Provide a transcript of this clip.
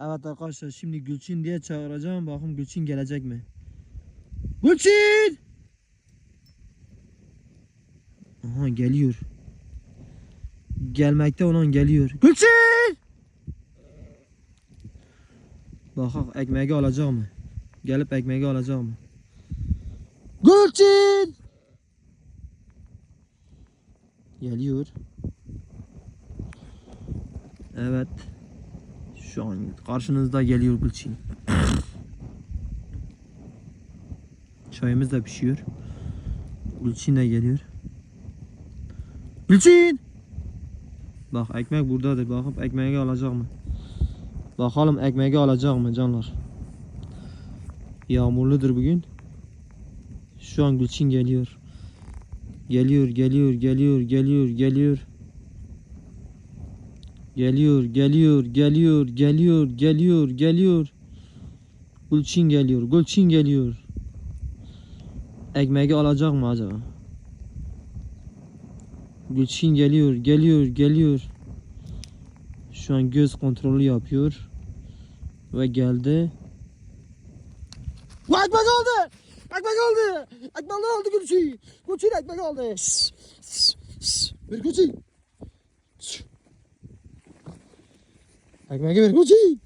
Evet arkadaşlar şimdi Gülçin diye çağıracağım. Bakın Gülçin gelecek mi? Gülçin! Aha geliyor. Gelmekte olan geliyor. Gülçin! Bakak ekmeği alacak mı? Gelip ekmeği alacak mı? Gülçin! Geliyor. Evet. Şu an karşınızda geliyor Gülçin. Çayımız da pişiyor. Gülçin de geliyor. Gülçin! Bak ekmek buradadır. Bakıp ekmeği alacak mı? Bakalım ekmeği alacak mı canlar? Yağmurludur bugün. Şu an Gülçin geliyor. Geliyor, geliyor, geliyor, geliyor, geliyor. Geliyor, geliyor, geliyor, geliyor, geliyor, geliyor. Gülçin geliyor, Gülçin geliyor. Ekmeği alacak mı acaba? Gülçin geliyor, geliyor, geliyor. Şu an göz kontrolü yapıyor. Ve geldi. Ekmek aldı! Ekmek aldı! Ekmek aldı Gülçin! Gülçin ekmek şşş. Ver Gülçin! Aquí me que ver, Gucci.